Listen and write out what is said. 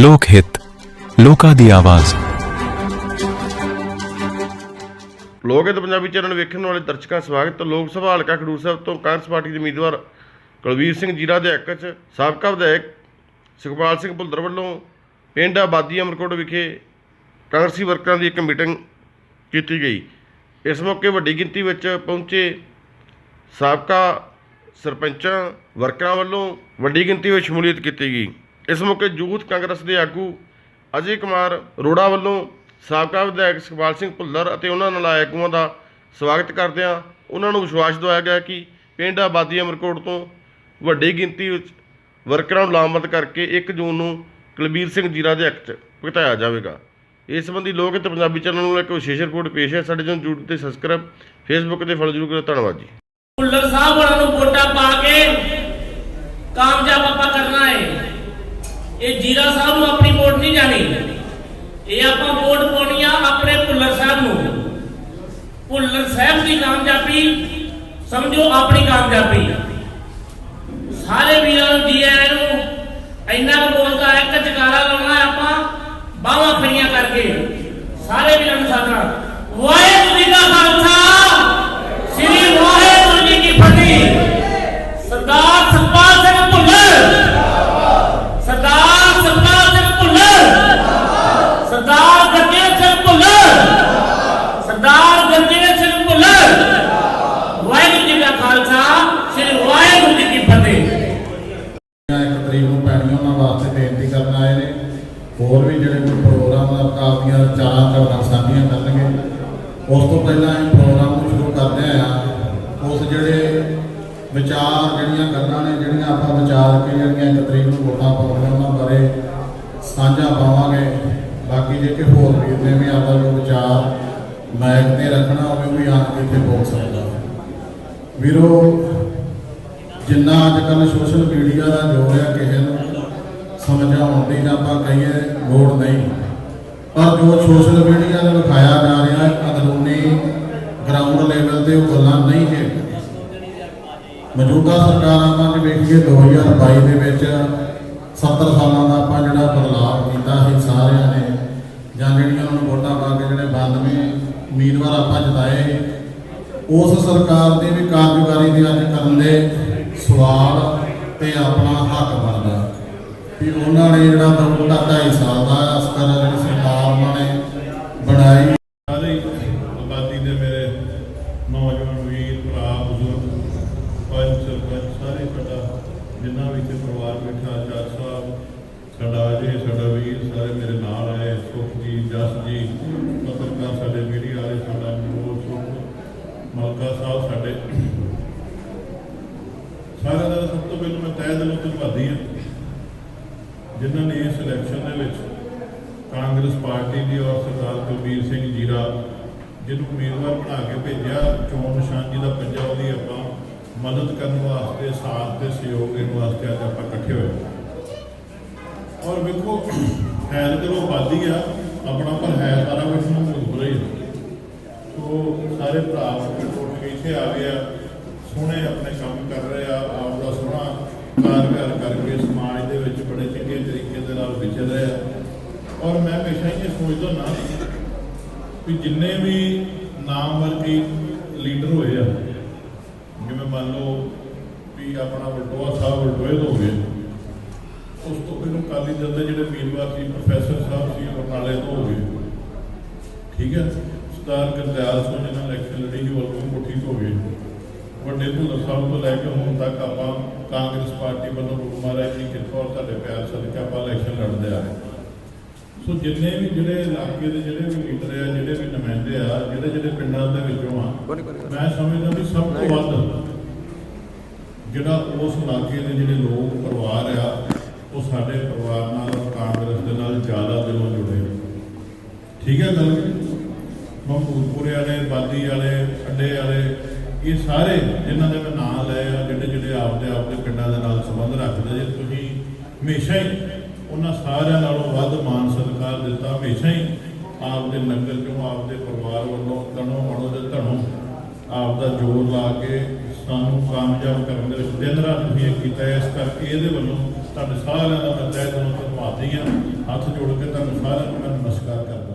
ਲੋਕ ਹਿੱਤ, ਲੋਕਾਂ ਦੀ ਆਵਾਜ਼। ਲੋਕ ਹਿੱਤ ਪੰਜਾਬੀ ਚੈਨਲ ਵੇਖਣ ਵਾਲੇ ਦਰਸ਼ਕਾਂ ਸਵਾਗਤ ਲੋਕ ਸਭਾ ਹਲਕਾ ਖਡੂਰ ਸਾਹਿਬ ਤੋਂ ਕਾਂਗਰਸ ਪਾਰਟੀ ਦੇ ਉਮੀਦਵਾਰ ਕੁਲਵੀਰ ਸਿੰਘ ਜੀਰਾ ਦੇ ਹੱਕ 'ਚ ਸਾਬਕਾ ਵਿਧਾਇਕ ਸੁਖਪਾਲ ਸਿੰਘ ਭੁੱਲਰ ਵੱਲੋਂ ਪਿੰਡ ਆਬਾਦੀ ਅਮਰਕੋਟ ਵਿਖੇ ਕਾਂਗਰਸੀ ਵਰਕਰਾਂ ਦੀ ਇੱਕ ਮੀਟਿੰਗ ਕੀਤੀ ਗਈ। ਇਸ ਮੌਕੇ ਵੱਡੀ ਗਿਣਤੀ ਵਿੱਚ ਪਹੁੰਚੇ ਸਾਬਕਾ ਸਰਪੰਚਾਂ ਵਰਕਰਾਂ ਵੱਲੋਂ ਵੱਡੀ ਗਿਣਤੀ ਵਿੱਚ ਸ਼ਮੂਲੀਅਤ ਕੀਤੀ ਗਈ। ਇਸ ਮੌਕੇ ਯੂਥ ਕਾਂਗਰਸ ਦੇ ਆਗੂ ਅਜੇ ਕੁਮਾਰ ਅਰੋੜਾ ਵੱਲੋਂ ਸਾਬਕਾ ਵਿਧਾਇਕ ਸੁਖਪਾਲ ਸਿੰਘ ਭੁੱਲਰ ਅਤੇ ਉਹਨਾਂ ਨਾਲ ਆਗੂਆਂ ਦਾ ਸਵਾਗਤ ਕਰਦਿਆਂ ਉਹਨਾਂ ਨੂੰ ਵਿਸ਼ਵਾਸ ਦਿਵਾਇਆ ਗਿਆ ਕਿ ਪਿੰਡ ਆਬਾਦੀ ਅਮਰਕੋਟ ਤੋਂ ਵੱਡੀ ਗਿਣਤੀ ਵਿੱਚ ਵਰਕਰਾਂ ਨੂੰ ਲਾਮਬੰਦ ਕਰਕੇ 1 ਜੂਨ ਨੂੰ ਕੁਲਬੀਰ ਸਿੰਘ ਜੀਰਾ ਦੇ ਹੱਕ 'ਚ ਭੁਗਤਾਇਆ ਜਾਵੇਗਾ। ਇਸ ਸੰਬੰਧੀ ਲੋਕ ਤੇ ਪੰਜਾਬੀ ਚੈਨਲ ਨੂੰ ਇੱਕ ਵਿਸ਼ੇਸ਼ ਰਿਪੋਰਟ ਪੇਸ਼ ਹੈ। ਸਾਡੇ ਚੈਨਲ YouTube ਤੇ ਸਬਸਕ੍ਰਾਈਬ ਫੇਸਬੁੱਕ ਤੇ ਫੋਲੋ ਜ਼ਰੂਰ ਕਰੋ। ਧੰਨਵਾਦ ਜੀ। ਭੁੱਲਰ ਸਾਹਿਬ ਹੋਰਾਂ ਨੂੰ ਵੋਟਾਂ ਪਾ ਕੇ ਕਾਮਯਾਬ ਆਪਾਂ ਕਰਨਾ ਹੈ। ਇਹ ਜੀਰਾ ਸਾਹਿਬ ਨੂੰ ਆਪਣੀ ਵੋਟ ਨਹੀਂ ਜਾਣੀ। ਇਹ ਆਪਾਂ ਵੋਟ ਪਾਉਣੀ ਆ ਆਪਣੇ ਭੁੱਲਰ ਸਾਹਿਬ ਨੂੰ। ਭੁੱਲਰ ਸਾਹਿਬ ਦੀ ਕਾਮਯਾਬੀ ਸਮਝੋ ਆਪਣੀ ਕਾਮਯਾਬੀ। ਸਾਰੇ ਵੀਰਾਂ ਨੂੰ ਜੀ ਆਇਆਂ ਨੂੰ ਇੰਨਾ ਕੁ ਬੋਲਦਾ ਇੱਕ ਜਕਾਰਾ ਲਾਉਣਾ ਆਪਾਂ, ਬਾਹਾਂ ਖੜੀਆਂ ਕਰਕੇ। ਸਾਰੇ ਵੀਰਾਂ ਨੂੰ ਸਾਧਣਾ ਵਾਸਤੇ ਬੇਨਤੀ ਕਰਨ ਆਏ ਨੇ। ਹੋਰ ਵੀ ਜਿਹੜੇ ਕੋਈ ਪ੍ਰੋਗਰਾਮ ਆਪਦੀਆਂ ਚਾਰਾਂ ਕਰਨਾ ਸਾਂਝੀਆਂ ਕਰਨਗੇ। ਉਸ ਤੋਂ ਪਹਿਲਾਂ ਇਹ ਪ੍ਰੋਗਰਾਮ ਨੂੰ ਸ਼ੁਰੂ ਕਰਦੇ ਆ। ਉਸ ਜਿਹੜੇ ਵਿਚਾਰ ਜਿਹੜੀਆਂ ਗੱਲਾਂ ਨੇ, ਜਿਹੜੀਆਂ ਆਪਾਂ ਵਿਚਾਰ ਕੇ ਜਿਹੜੀਆਂ ਇੱਕ ਤਰੀਕ ਨੂੰ ਵੋਟਾਂ ਪਾਉਣੀਆਂ, ਉਹਨਾਂ ਬਾਰੇ ਸਾਂਝਾ ਪਾਵਾਂਗੇ। ਬਾਕੀ ਜੇ ਕਿ ਹੋਰ ਵੀਰ ਨੇ ਵੀ ਆਪਦਾ ਜੋ ਵਿਚਾਰ ਮਾਈਕ ਤੇ ਰੱਖਣਾ ਹੋਵੇ, ਉਹ ਵੀ ਆ ਕੇ ਇੱਥੇ ਬੋਲ ਸਕਦਾ। ਵੀਰੋ, ਜਿੰਨਾ ਅੱਜ ਕੱਲ ਸੋਸ਼ਲ ਮੀਡੀਆ ਦਾ ਜੋਰ ਹੈ ਕਿਸੇ ਨੂੰ ਸਮਝਾਉਣ ਦੀ ਜਾਂ ਆਪਾਂ ਕਹੀਏ ਲੋੜ ਨਹੀਂ। ਪਰ ਜੋ ਸੋਸ਼ਲ ਮੀਡੀਆ ਤੇ ਵਿਖਾਇਆ ਜਾ ਰਿਹਾ ਅੰਦਰੂਨੀ ਗਰਾਊਂਡ ਲੈਵਲ ਤੇ ਉਹ ਗੱਲਾਂ ਨਹੀਂ ਹੈ। ਮੌਜੂਦਾ ਸਰਕਾਰ ਆਪਾਂ ਜੇ ਵੇਖੀਏ 2022 ਦੇ ਵਿੱਚ 70 ਸਾਲਾਂ ਦਾ ਆਪਾਂ ਜਿਹੜਾ ਬਦਲਾਅ ਕੀਤਾ ਸੀ, ਸਾਰਿਆਂ ਨੇ, ਜਾਂ ਜਿਹੜੀਆਂ ਉਹਨਾਂ ਨੂੰ ਵੋਟਾਂ ਪਾ ਕੇ ਜਿਹੜੇ 92 ਉਮੀਦਵਾਰ ਆਪਾਂ ਜਿਤਾਏ, ਉਸ ਸਰਕਾਰ ਦੀ ਵੀ ਕਾਰਜਕਾਰੀ ਦੀ ਅੱਜ ਕਰਨ ਦੇ ਸਵਾਲ ਤੇ ਆਪਣਾ ਹੱਕ ਬਣਦਾ। ਵੀ ਉਹਨਾਂ ਨੇ ਜਿਹੜਾ ਬਰੂਟਾ ਢਾਈ ਸਾਲ ਦਾ ਅਸਕਰ ਜਿਹੜੀ ਸਰਕਾਰ ਉਹਨਾਂ ਨੇ ਬਣਾਈ। ਸਾਰੇ ਆਬਾਦੀ ਦੇ ਮੇਰੇ ਨੌਜਵਾਨ ਵੀਰ, ਭਰਾ, ਬਜ਼ੁਰਗ ਪੰਚ ਸਰਪੰਚ ਸਾਰੇ ਸਾਡਾ ਜਿੰਨਾ ਵੀ ਤੇ ਪਰਿਵਾਰ ਬੈਠਾ, ਜੱਜ ਸਾਹਿਬ, ਸਾਡਾ ਅਜੇ, ਸਾਡਾ ਵੀਰ, ਸਾਰੇ ਮੇਰੇ ਨਾਲ ਆਏ, ਸੁਖ ਜੀ, ਜਸ ਜੀ, ਪੱਤਰਕਾਰ ਸਾਡੇ ਮੀਡੀਆ ਵਾਲੇ, ਸਾਡਾ ਨੂਰ ਸੁਖ, ਮਲਕਾ ਸਾਹਿਬ ਸਾਡੇ। ਸਾਰਿਆਂ ਦਾ ਸਭ ਤੋਂ ਪਹਿਲਾਂ ਮੈਂ ਤਹਿ ਦਿਲੋਂ ਧੰਨਵਾਦੀ ਹਾਂ। ਜਿਨ੍ਹਾਂ ਨੇ ਇਸ ਇਲੈਕਸ਼ਨ ਦੇ ਵਿੱਚ ਕਾਂਗਰਸ ਪਾਰਟੀ ਦੀ ਔਰ ਸਰਦਾਰ ਕੁਲਬੀਰ ਸਿੰਘ ਜੀਰਾ ਜਿਹਨੂੰ ਉਮੀਦਵਾਰ ਬਣਾ ਕੇ ਭੇਜਿਆ, ਚੋਣ ਨਿਸ਼ਾਨ ਜੀ ਦਾ ਪੰਜਾ ਉਹਦੀ ਆਪਾਂ ਮਦਦ ਕਰਨ ਵਾਸਤੇ, ਸਾਥ ਤੇ ਸਹਿਯੋਗ ਦੇਣ ਵਾਸਤੇ ਅੱਜ ਆਪਾਂ ਇਕੱਠੇ ਹੋਏ ਔਰ ਵੇਖੋ ਹੈ ਤਾਂ ਚਲੋ ਆ, ਆਪਣਾ ਪਰ ਹੈ ਸਾਰਾ ਕੁਝ ਨੂੰ ਮਜਬੂਰ ਹੀ ਸੋ ਸਾਰੇ ਭਰਾ ਉੱਠ ਕੇ ਇੱਥੇ ਆ ਗਏ ਆ, ਸੋਹਣੇ ਆਪਣੇ ਕੰਮ ਕਰ ਰਹੇ ਆ, ਆਪ ਦਾ ਸੋਹਣਾ ਕਾਰਗਰ ਕਰਕੇ ਸਮਾਜ ਦੇ ਵਿੱਚ ਬੜੇ ਚੰਗੇ ਤਰੀਕੇ ਦੇ ਨਾਲ ਵਿਚਰ ਰਹੇ ਔਰ ਮੈਂ ਹਮੇਸ਼ਾ ਹੀ ਇਹ ਸੋਚਦਾ ਨਾ ਕਿ ਜਿੰਨੇ ਵੀ ਨਾਮਵਰ ਲੀਡਰ ਹੋਏ ਆ, ਜਿਵੇਂ ਮੰਨ ਲਓ ਵੀ ਆਪਣਾ ਵਲਟੋਆ ਸਾਹਿਬ, ਵਲਟੋਏ ਤੋਂ ਹੋ ਗਏ। ਉਸ ਤੋਂ ਪਹਿਲਾਂ ਕਾਲੀ ਦਲ ਦੇ ਜਿਹੜੇ ਉਮੀਦਵਾਰ ਸੀ, ਪ੍ਰੋਫੈਸਰ ਸਾਹਿਬ ਸੀ, ਬਰਨਾਲੇ ਤੋਂ ਹੋ ਗਏ। ਠੀਕ ਹੈ? ਸਰਦਾਰ ਗੁਰਦਿਆਲ ਸਿੰਘ ਜਿਹਨਾਂ ਇਲੈਕਸ਼ਨ ਲੜੀ ਸੀ ਵੱਡੇ ਭੁੱਲਰ ਸਾਹਿਬ ਤੋਂ ਲੈ ਕੇ ਹੁਣ ਤੱਕ ਆਪਾਂ ਕਾਂਗਰਸ ਪਾਰਟੀ ਵੱਲੋਂ ਰੂਪ ਮਹਾਰਾਜ ਜੀ ਕਿੱਥੋਂ ਔਰ ਤੁਹਾਡੇ ਪਿਆਰ ਸਦਕੇ ਆਪਾਂ ਇਲੈਕਸ਼ਨ ਲੜਦੇ ਆ ਰਹੇ ਸੋ ਜਿੰਨੇ ਵੀ ਜਿਹੜੇ ਇਲਾਕੇ ਦੇ ਜਿਹੜੇ ਵੀ ਲੀਡਰ ਆ, ਜਿਹੜੇ ਵੀ ਨੁਮਾਇੰਦੇ ਆ, ਜਿਹੜੇ ਜਿਹੜੇ ਪਿੰਡਾਂ ਦੇ ਵਿੱਚੋਂ ਆ, ਮੈਂ ਸਮਝਦਾ ਵੀ ਸਭ ਤੋਂ ਵੱਧ ਜਿਹੜਾ ਉਸ ਇਲਾਕੇ ਦੇ ਜਿਹੜੇ ਲੋਕ ਪਰਿਵਾਰ ਆ, ਉਹ ਸਾਡੇ ਪਰਿਵਾਰ ਨਾਲ ਕਾਂਗਰਸ ਦੇ ਨਾਲ ਜ਼ਿਆਦਾ ਦਿਲੋਂ ਜੁੜੇ ਠੀਕ ਹੈ ਗੱਲ? ਮਹਮੂਦਪੁਰੇ ਵਾਲੇ ਬਾਦੀ ਵਾਲੇ ਅੱਡੇ ਵਾਲੇ ਇਹ ਸਾਰੇ ਜਿਨ੍ਹਾਂ ਦੇ ਮੈਂ ਨਾਂ ਲਏ ਆ, ਜਿਹੜੇ ਜਿਹੜੇ ਆਪਦੇ ਆਪਦੇ ਪਿੰਡਾਂ ਦੇ ਨਾਲ ਸੰਬੰਧ ਰੱਖਦੇ ਜੇ ਤੁਸੀਂ ਹਮੇਸ਼ਾ ਹੀ ਉਹਨਾਂ ਸਾਰਿਆਂ ਨਾਲੋਂ ਵੱਧ ਮਾਨ ਸਤਿਕਾਰ ਦਿੱਤਾ, ਹਮੇਸ਼ਾ ਹੀ ਆਪਦੇ ਨਗਰ ਚੋਂ, ਆਪਦੇ ਪਰਿਵਾਰ ਵੱਲੋਂ, ਤਨੋਂ ਮਨੋਂ ਦੇ ਧਨੋਂ ਆਪਦਾ ਜੋਰ ਲਾ ਕੇ ਸਾਨੂੰ ਕਾਮਯਾਬ ਕਰਨ ਦੇ ਵਿੱਚ ਦਿਨ ਰਾਤ ਤੁਸੀਂ ਕੀਤਾ ਇਸ ਕਰਕੇ ਇਹਦੇ ਵੱਲੋਂ ਤੁਹਾਡੇ ਸਾਰਿਆਂ ਦਾ ਮੈਂ ਤਹਿ ਦਿਲੋਂ ਧੰਨਵਾਦੀ ਹਾਂ। ਹੱਥ ਜੋੜ ਕੇ ਤੁਹਾਨੂੰ ਸਾਰਿਆਂ ਨੂੰ ਮੈਂ ਨਮਸਕਾਰ ਕਰਦਾ